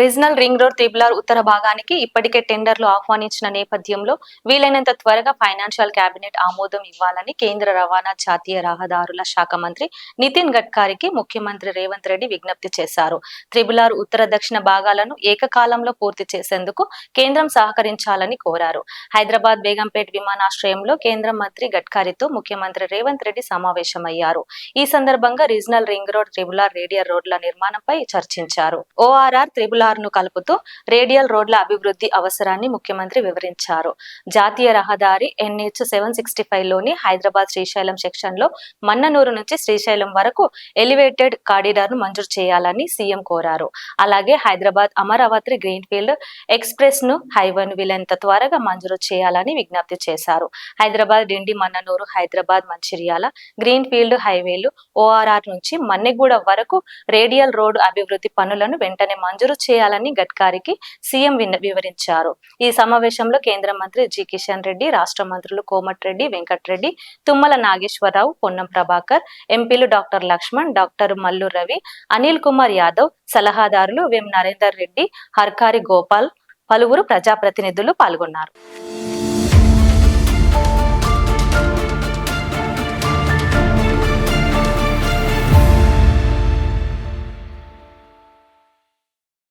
Regional ring road triple R ఉత్తర భాగానికి ఇప్పటికే టెండర్లు ఆహ్వానించిన నేపథ్యంలో వీలైనంత త్వరగా ఫైనాన్షియల్ కేబినెట్ ఆమోదం ఇవ్వాలని కేంద్ర రవాణా జాతీయ రహదారుల శాఖ మంత్రి నితిన్ గడ్కరీకి ముఖ్యమంత్రి రేవంత్ రెడ్డి విజ్ఞప్తి చేశారు. త్రిబులార్ ఉత్తర దక్షిణ భాగాలను ఏకకాలంలో పూర్తి చేసేందుకు కేంద్రం సహకరించాలని కోరారు. హైదరాబాద్ బేగంపేట్ విమానాశ్రయంలో కేంద్ర మంత్రి గడ్కరీతో ముఖ్యమంత్రి రేవంత్ రెడ్డి సమావేశమయ్యారు. ఈ సందర్భంగా regional ring road triple R radial రోడ్ల నిర్మాణంపై చర్చించారు. ఓఆర్ఆర్ త్రిబులార్ ను కలుపుతూ రేడియల్ రోడ్ల అభివృద్ధి అవసరాన్ని ముఖ్యమంత్రి వివరించారు. జాతీయ రహదారి ఎన్హెచ్ సెవెన్ సిక్స్టీ ఫైవ్లోని హైదరాబాద్ శ్రీశైలం సెక్షన్లో మన్ననూరు నుంచి శ్రీశైలం వరకు ఎలివేటెడ్ కారిడార్ను మంజూరు చేయాలని సీఎం కోరారు. అలాగే హైదరాబాద్ అమరావతి గ్రీన్ఫీల్డ్ ఎక్స్ప్రెస్ను హైవేను వీలైనంత త్వరగా మంజూరు చేయాలని విజ్ఞప్తి చేశారు. హైదరాబాద్ డిండి మన్ననూరు హైదరాబాద్ మంచిర్యాల గ్రీన్ ఫీల్డ్ హైవేలు ఓఆర్ఆర్ నుంచి మన్నెగూడ వరకు రేడియల్ రోడ్డు అభివృద్ధి పనులను వెంటనే మంజూరు చేయాలని గడ్కారికి సీఎం వివరించారు. ఈ సమావేశంలో కేంద్ర మంత్రి జి కిషన్ రెడ్డి రాష్ట్ర మంత్రులు కోమటిరెడ్డి వెంకటరెడ్డి తుమ్మల నాగేశ్వరరావు పొన్నం ప్రభాకర్ ఎంపీలు డాక్టర్ లక్ష్మణ్ డాక్టర్ మల్లు రవి అనిల్ కుమార్ యాదవ్ సలహాదారులు వెం నరేందర్ రెడ్డి హర్కారి గోపాల్ పలువురు ప్రజాప్రతినిధులు పాల్గొన్నారు.